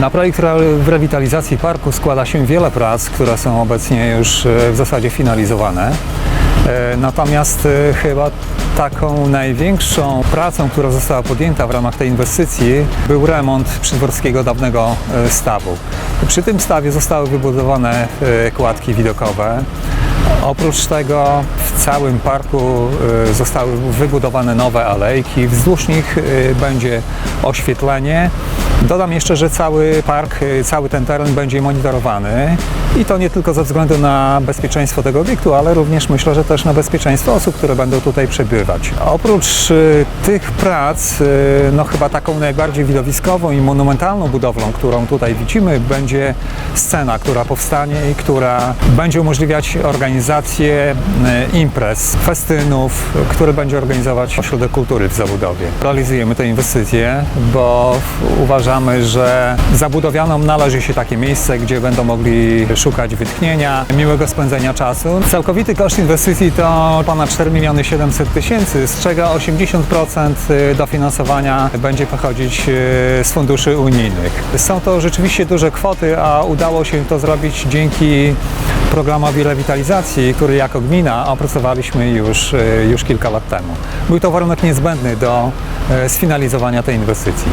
Na projekt re- rewitalizacji parku składa się wiele prac, które są obecnie już e, w zasadzie finalizowane. E, Natomiast e, chyba taką największą pracą, która została podjęta w ramach tej inwestycji był remont przydworskiego dawnego stawu. Przy tym stawie zostały wybudowane kładki widokowe. Oprócz tego w całym parku zostały wybudowane nowe alejki, wzdłuż nich będzie oświetlenie. Dodam jeszcze, że cały park, e, cały ten teren będzie monitorowany i to nie tylko ze względu na bezpieczeństwo tego obiektu, ale również myślę, że też na bezpieczeństwo osób, które będą tutaj przebywać. Oprócz e, tych prac, e, no chyba taką najbardziej widowiskową i monumentalną budowlą, którą tutaj widzimy, będzie scena, która powstanie i która będzie umożliwiać organizację imprez, festynów, które będzie organizować Ośrodek Kultury w Zabudowie. Realizujemy tę inwestycję, bo że zabudowianom należy się takie miejsce, gdzie będą mogli szukać wytchnienia, miłego spędzenia czasu. Całkowity koszt inwestycji to ponad 4 miliony 700 tysięcy, z czego 80% dofinansowania będzie pochodzić e, z funduszy unijnych. Są to rzeczywiście duże kwoty, a udało się to zrobić dzięki programowi rewitalizacji, który jako gmina opracowaliśmy już, e, już kilka lat temu. Był to warunek niezbędny do sfinalizowania tej inwestycji.